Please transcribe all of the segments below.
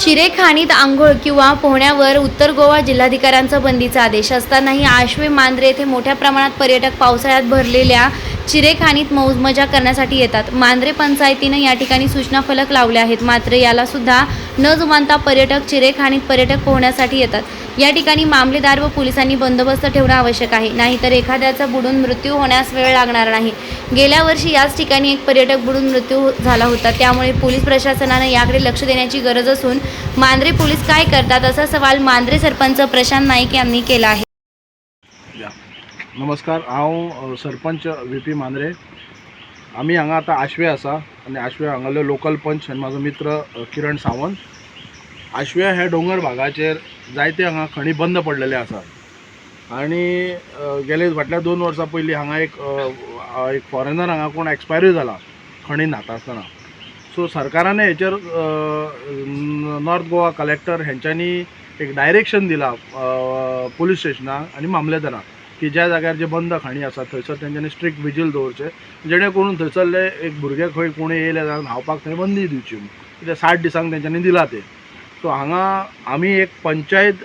चिरेखाणीत आंघोळ किंवा पोहण्यावर उत्तर गोवा जिल्हाधिकाऱ्यांचा बंदीचा आदेश असतानाही आश्वे मांद्रे येथे मोठ्या प्रमाणात पर्यटक पावसाळ्यात भरलेल्या चिरेखाणीत मौज मजा करण्यासाठी येतात. मांद्रे पंचायतीनं या ठिकाणी सूचना फलक लावले आहेत. मात्र याला सुद्धा न जुमानता पर्यटक चिरेखाणीत पर्यटक पोहण्यासाठी येतात. या ठिकाणी मामलेदार व पोलिसांनी बंदोबस्त ठेवणं आवश्यक आहे. नाहीतर एखाद्याचा बुडून मृत्यू होण्यास वेळ लागणार नाही. गेल्या वर्षी याच ठिकाणी एक पर्यटक बुडून मृत्यू झाला होता. त्यामुळे पोलीस प्रशासनानं याकडे लक्ष देण्याची गरज असून मांद्रे पोलीस काय करतात असा सवाल मांद्रे सरपंच प्रशांत नाईक यांनी केला आहे. नमस्कार. हांव सरपंच व्ही. पी. मांद्रे. आम्ही हांगा आतां आशवे आसा आनी आशवे हांगाले लोकल पंच आनी म्हाजो मित्र किरण सावंत. आशव्या हे डोंगर भागाचेर जायते हांगा खणी बंद पडलेले आसात. आनी गेले फाटल्या दोन वर्सां पयलीं हांगा एक एक फॉरेनर हांगा कोण एक्सपायरी जाला खणी न्हाता आसतना. सो सरकारान हेचेर नॉर्थ गोवा कलेक्टर हेंच्यांनी एक डायरेक्शन दिला पोलीस स्टेशनाक आनी मामलेदारांक की ज्या जाग्यार जे बंद खाणी आसा थंयसर तेंच्यांनी स्ट्रिक्ट विजील दवरचे जेणे करून थंयसरले एक भुरगे खंय कोणी येयले जाल्यार न्हांवपाक थंय बंदी दिवची कित्याक साठ दिसांक तेंच्यांनी दिला ते. सो हांगा आमी एक पंचायत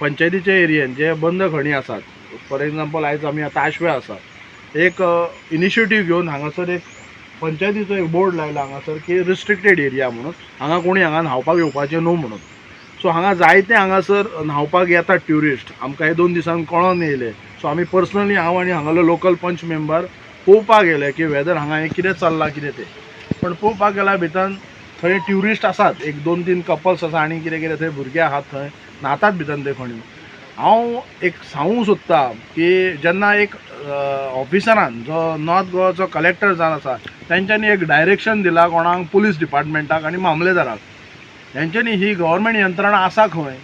पंचायतीचे एरियेन जे बंद खणी आसात. फॉर एग्जाम्पल आयज आमी आतां आशवे आसात. एक इनिशिएटीव घेवन हांगासर एक पंचायतीचो एक बोर्ड लायला हांगासर की रिस्ट्रिक्टेड एरिया म्हणून हांगा कोणी हांगा न्हांवपाक येवपाचें न्हू म्हणून. सो हांगा जायते हांगासर न्हांवपाक येतात ट्युरिस्ट आमकां हे दोन दिसांक कळोन येयले. सो आमी पर्सनली हांव आनी हांगालो लोकल पंच मेंबर पळोवपाक गेले की वेदर हांगा हें कितें चल्लां कितें तें. पण पळोवपाक गेल्या भितर थंय ट्युरिस्ट आसात एक दोन तीन कपल्स आसा आनी कितें कितें थंय भुरगे आहात थंय. न्हातात भितर ते खणी हांव एक सांगूंक सोदतां की जेन्ना एक ऑफिसरान जो नॉर्थ गोवाचो कलेक्टर जावन आसा तेंच्यांनी एक डायरेक्शन दिला कोणाक पुलीस डिपार्टमेंटाक आनी मामलेदाराक. हेंच्यांनी ही गव्हर्मेंट यंत्रणा आसा खंय?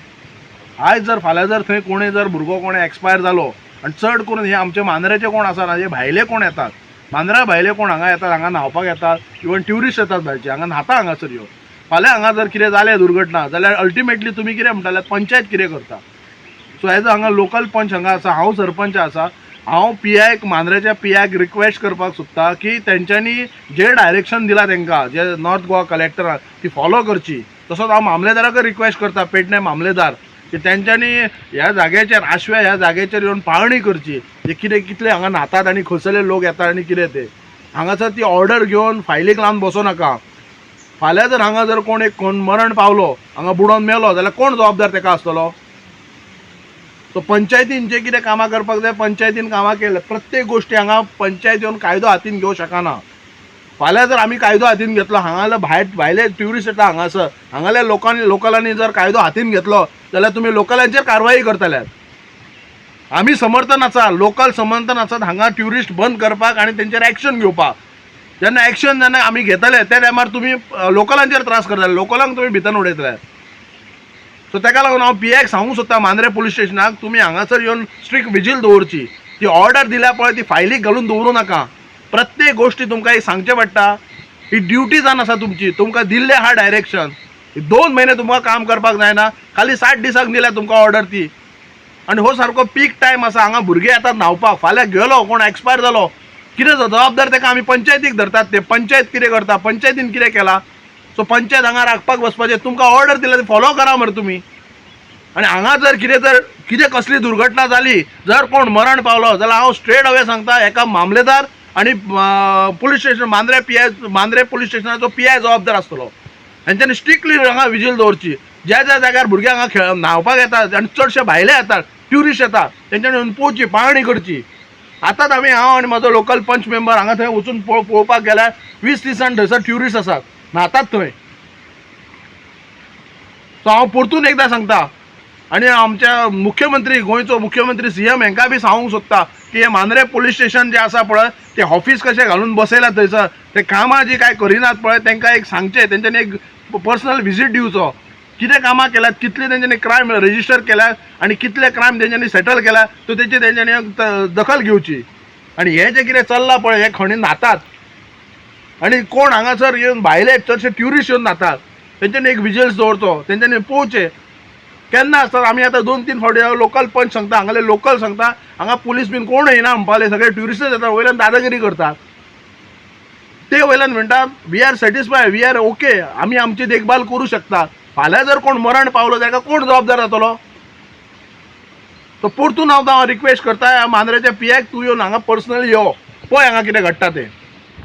आयज जर फाल्यां जर थंय कोणूय जर भुरगो कोणें एक्सपायर जालो आनी चड करून हे आमचे मांद्रेचे कोण आसा ना हे भायले कोण येतात? मांद्रा भायले कोण हांगा येतात हांगा न्हांवपाक येतात इवन ट्युरिस्ट येतात भायरचे हांगा न्हाता हांगासर येवन फाल्यां हांगा जर कितें जालें दुर्घटना जाल्यार अल्टिमेटली तुमी कितें म्हणटाले पंचायत कितें करता? सो एज हांगा लोकल पंच हांगा आसा हांव सरपंच आसा हांव पी आयक मांद्रेच्या पी आयक रिक्वेस्ट करपाक सोदता की तेंच्यांनी जे डायरेक्शन दिला तेंकां जे नॉर्थ गोवा कलेक्टरान ती फॉलो करची. तसोच हांव मामलेदाराकय रिक्वेस्ट करता पेडणे मामलेदार. की तेंच्यांनी ह्या जाग्याचेर आशव्या ह्या जाग्याचेर येवन पाळणी करची. जे कितें कितले हांगा न्हातात आनी खंयसरले लोक येतात आनी कितें ते. हांगासर ती ऑर्डर घेवन फायलीक लावन बसो नाका. फाल्यां जर हांगा जर कोण एक कोण मरण पावलो हांगा बुडोवन मेलो जाल्यार कोण जबाबदार तेका आसतलो? सो पंचायतीन जे कितें कामां करपाक जाय? पंचायतीन कामां केल्या प्रत्येक गोश्टी हांगा पंचायत येवन कायदो हातीन घेवंक शकना. फाल्यां जर आमी कायदो हातीन घेतलो हांगाले भायर भायले ट्युरिस्ट येता हांगासर. हांगाल्या लोकांनी लोकलांनी जर कायदो हातीन घेतलो जाल्यार तुमी लोकलांचेर कारवाई करतल्यात. आमी समर्थन आसा लोकल समर्थन आसात हांगा ट्युरिस्ट बंद करपाक आनी तेंचेर एक्शन घेवपाक. जेन्ना एक्शन जेन्ना आमी घेतले त्या टायमार तुमी लोकलांचेर त्रास करतले लोकलांक तुमी भितर उडयतले सो ताका लागून हांव पी आयक सांगूंक सोदता मांद्रे पुलीस स्टेशनाक तुमी हांगासर येवन स्ट्रिक्ट विजील दवरची. ती ऑर्डर दिल्या पळय ती फायलीक घालून दवरूं नाका. प्रत्येक गोश्टी तुमकां एक सांगचें पडटा. ही ड्युटी जावन आसा तुमची. तुमकां दिल्लें आहा डायरेक्शन दोन म्हयने तुमकां काम करपाक जायना. खाली साठ दिसांक दिल्या तुमकां ऑर्डर ती. आनी हो सारको पीक टायम आसा हांगा भुरगे येतात न्हांवपाक. फाल्यां गेलो कोण एक्सपायर जालो. कितें जबाबदार तेका आमी पंचायतीक धरतात? ते पंचायत कितें करता? पंचायतीन कितें केला? सो पंचायत हांगा राखपाक बसपाचें. तुमकां ऑर्डर दिल्या ते फॉलो करा मरे तुमी आनी हांगा जर कितें जर कितें कसली दुर्घटना जाली जर कोण मरण पावलो जाल्यार हांव स्ट्रेट अवे सांगता एका मामलेदार आनी police station Mandrem P I Mandrem police स्टेशनाचो P I जबाबदार आसतलो. हेंच्यांनी स्ट्रिक्टली हांगा विजील दवरची ज्या ज्या जाग्यार भुरगे हांगा खेळ न्हांवपाक येतात आनी चडशे भायले येतात ट्युरिस्ट येतात तेंच्यांनी येवन पोवची पाहणी करची. आतांच आमी हांव आनी म्हजो लोकल पंच मेंबर हांगा थंय वचून पळोवपाक गेल्यार वीस दिसान थंयसर ट्युरिस्ट आसात. न्हातात थंय. सो हांव परतून एकदां सांगता आनी आमच्या मुख्यमंत्री गोंयचो मुख्यमंत्री सी एम हांकां बी सांगूंक सोदता की हे मांद्रे पोलीस स्टेशन जे आसा पळय ते ऑफीस कशें घालून बसयला थंयसर? ते कामां जी कांय करिनात पळय तांकां एक सांगचें तेंच्यांनी एक पर्सनल विजीट दिवचो. कितें कामां केल्यात कितले तेंच्यांनी क्रायम रजिस्टर केल्यात आनी कितले क्रायम तेंच्यांनी सेटल केल्यात तो तेची तेंच्यांनी दखल घेवची. आनी हे जे कितें चल्लां पळय हे खणी न्हातात आनी कोण हांगासर येवन भायले चडशे ट्युरिस्ट येवन न्हातात तेंच्यांनी एक विजल्स दवरचो तेंच्यांनी पोवचें. केन्ना आसतात? आमी आतां दोन तीन फावटी लोकल पंच सांगता हांगाले लोकल सांगता. हांगा पुलीस बीन कोण येना म्हणपाले सगळे ट्युरिस्टच येतात वयल्यान दादागिरी करतात. ते वयल्यान म्हणटा we are satisfy we are okay आमी आमची देखभाल करू शकता. फाल्यां जर कोण मरण पावलो ताका कोण जबाबदार जातलो तो परतून हांव हांव रिक्वेस्ट करता मांद्रेच्या पियाक तूं येवन हांगा पर्सनली यो. पळय हांगा कितें घडटा तें.